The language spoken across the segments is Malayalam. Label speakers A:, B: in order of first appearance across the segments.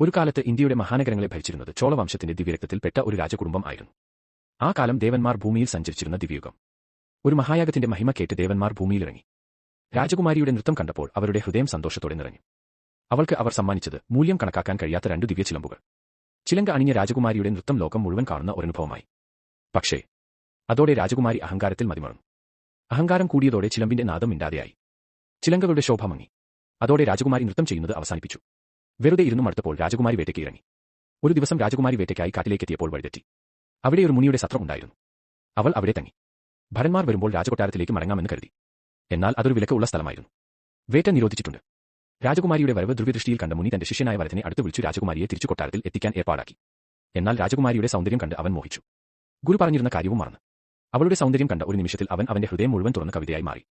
A: ഒരു കാലത്ത് ഇന്ത്യയുടെ മഹാനഗരങ്ങളെ ഭരിച്ചിരുന്നത് ചോളവംശത്തിന്റെ ദിവ്യരക്തത്തിൽപ്പെട്ട ഒരു രാജകുടുംബം ആയിരുന്നു. ആ കാലം ദേവന്മാർ ഭൂമിയിൽ സഞ്ചരിച്ചിരുന്ന ദിവ്യയുഗം. ഒരു മഹായാഗത്തിന്റെ മഹിമ കേട്ട് ദേവന്മാർ ഭൂമിയിലിറങ്ങി. രാജകുമാരിയുടെ നൃത്തം കണ്ടപ്പോൾ അവരുടെ ഹൃദയം സന്തോഷത്തോടെ നിറഞ്ഞു. അവൾക്ക് അവർ സമ്മാനിച്ചത് മൂല്യം കണക്കാക്കാൻ കഴിയാത്ത രണ്ടു ദിവ്യ ചിലമ്പുകൾ. ചിലങ്ക അണിഞ്ഞ രാജകുമാരിയുടെ നൃത്തം ലോകം മുഴുവൻ കാണുന്ന ഒരനുഭവമായി. പക്ഷേ അതോടെ രാജകുമാരി അഹങ്കാരത്തിൽ മതിമറന്നു. അഹങ്കാരം കൂടിയതോടെ ചിലമ്പിന്റെ നാദം മിണ്ടാതെയായി. ചിലങ്കകളുടെ ശോഭ മങ്ങി. അതോടെ രാജകുമാരി നൃത്തം ചെയ്യുന്നത് അവസാനിപ്പിച്ചു. വെറുതെ ഇരുന്നു മടുത്തപ്പോൾ രാജകുമാരി വേട്ടയ്ക്ക് ഇറങ്ങി. ഒരു ദിവസം രാജകുമാരി വേട്ടയ്ക്കായി കാട്ടിലേക്കെത്തിയപ്പോൾ വഴിതെറ്റി. അവിടെ ഒരു മുനിയുടെ സത്രം ഉണ്ടായിരുന്നു. അവൾ അവിടെ തങ്ങി. ഭരന്മാർ വരുമ്പോൾ രാജകൊട്ടാരത്തിലേക്ക് മടങ്ങാമെന്ന് കരുതി. എന്നാൽ അതൊരു വിലക്കുള്ള സ്ഥലമായിരുന്നു. വേട്ട നിരോധിച്ചിട്ടുണ്ട്. രാജകുമാരിയുടെ വരവ് ദ്രുവദൃഷ്ടിയിൽ കണ്ട മുനി തന്റെ ശിഷ്യനായ വരത്തിനെ അടുത്ത് വിളിച്ചു രാജകുമാരിയെ തിരിച്ചു കൊട്ടാരത്തിൽ എത്തിക്കാൻ ഏർപ്പാടാക്കി. എന്നാൽ രാജകുമാരിയുടെ സൗന്ദര്യം കണ്ട് അവൻ മോഹിച്ചു. ഗുരു പറഞ്ഞിരുന്ന കാര്യവും മറന്നു. അവളുടെ സൗന്ദര്യം കണ്ട ഒരു നിമിഷത്തിൽ അവൻ അവന്റെ ഹൃദയം മുഴുവൻ തുറന്ന കവിതയായി മാറി.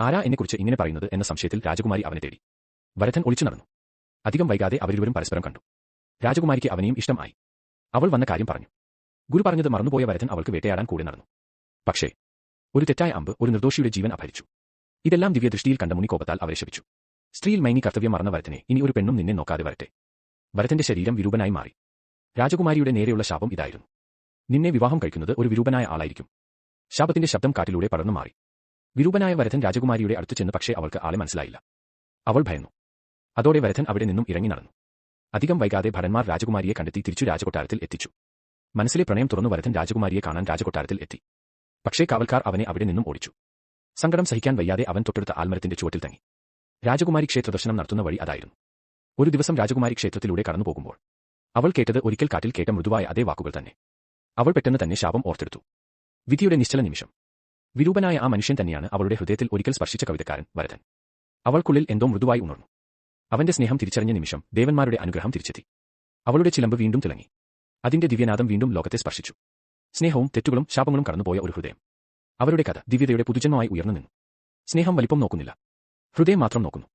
A: ആരാ എന്നെക്കുറിച്ച് ഇങ്ങനെ പറയുന്നത് എന്ന സംശയത്തിൽ രാജകുമാരി അവനെ തേടി. വരഥൻ ഒളിച്ചു നടന്നു. അധികം വൈകാതെ അവരിരുവരും പരസ്പരം കണ്ടു. രാജകുമാരിക്ക് അവനെയും ഇഷ്ടമായി. അവൾ വന്ന കാര്യം പറഞ്ഞു. ഗുരു പറഞ്ഞത് മറന്നുപോയ വരഥൻ അവൾക്ക് വേട്ടയാടാൻ കൂടെ നടന്നു. പക്ഷേ ഒരു തെറ്റായ അമ്പ് ഒരു നിർദോഷിയുടെ ജീവൻ അപഹരിച്ചു. ഇതെല്ലാം ദിവ്യദൃഷ്ടിയിൽ കണ്ട മുനി കോപത്താൽ അവരെ ശപിച്ചു. സ്ത്രീയിൽ മൈനി കർത്തവ്യം മറന്ന വരത്തിനെ ഇനി ഒരു പെണ്ണും നിന്നെ നോക്കാതെ വരട്ടെ. വരത്തിന്റെ ശരീരം വിരൂപനായി മാറി. രാജകുമാരിയുടെ നേരെയുള്ള ശാപം ഇതായിരുന്നു. നിന്നെ വിവാഹം കഴിക്കുന്നത് ഒരു വിരൂപനായ ആളായിരിക്കും. ശാപത്തിന്റെ ശബ്ദം കാറ്റിലൂടെ പടർന്നു മാറി. വിരൂപനായ വരഥൻ രാജകുമാരിയുടെ അടുത്ത് ചെന്ന് പക്ഷേ അവൾക്ക് ആളെ മനസ്സിലായില്ല. അവൾ ഭയന്നു. അതോടെ വരഥൻ അവിടെ നിന്നും ഇറങ്ങി നടന്നു. അധികം വൈകാതെ ഭടന്മാർ രാജകുമാരിയെ കണ്ടെത്തി തിരിച്ചു രാജകൊട്ടാരത്തിൽ എത്തിച്ചു. മനസ്സിലെ പ്രണയം തുറന്നു വരഥൻ രാജകുമാരിയെ കാണാൻ രാജകൊട്ടാരത്തിൽ എത്തി. പക്ഷേ കാവൽക്കാർ അവനെ അവിടെ നിന്നും ഓടിച്ചു. സങ്കടം സഹിക്കാൻ വയ്യാതെ അവൻ തൊട്ടടുത്ത ആൽമരത്തിന്റെ ചുവട്ടിൽ തങ്ങി. രാജകുമാരി ക്ഷേത്രദർശനം നടത്തുന്ന വഴി അതായിരുന്നു. ഒരു ദിവസം രാജകുമാരി ക്ഷേത്രത്തിലൂടെ കടന്നു പോകുമ്പോൾ അവൾ കേട്ടത് ഒരിക്കൽ കാട്ടിൽ കേട്ട മൃദുവായ അതേ വാക്കുകൾ തന്നെ. അവൾ പെട്ടെന്ന് തന്നെ ശാപം ഓർത്തെടുത്തു. വിധിയുടെ നിശ്ചല നിമിഷം. വിരൂപനായ ആ മനുഷ്യൻ തന്നെയാണ് അവളുടെ ഹൃദയത്തിൽ ഒരിക്കൽ സ്പർശിച്ച കവിതക്കാരൻ വരതൻ അവൾക്കുള്ളിൽ എന്തോ മൃദുവായി ഉണർന്നു. അവന്റെ സ്നേഹം തിരിച്ചറിഞ്ഞ നിമിഷം ദേവന്മാരുടെ അനുഗ്രഹം തിരിച്ചെത്തി. അവളുടെ ചിലമ്പ് വീണ്ടും തിളങ്ങി. അതിന്റെ ദിവ്യനാദം വീണ്ടും ലോകത്തെ സ്പർശിച്ചു. സ്നേഹവും തെറ്റുകളും ശാപങ്ങളും കടന്നുപോയ ഒരു ഹൃദയം. അവരുടെ കഥ ദിവ്യതയുടെ പുതുജന്മമായി ഉയർന്നു നിന്നു. സ്നേഹം വലിപ്പം നോക്കുന്നില്ല. ഹൃദയം മാത്രം നോക്കുന്നു.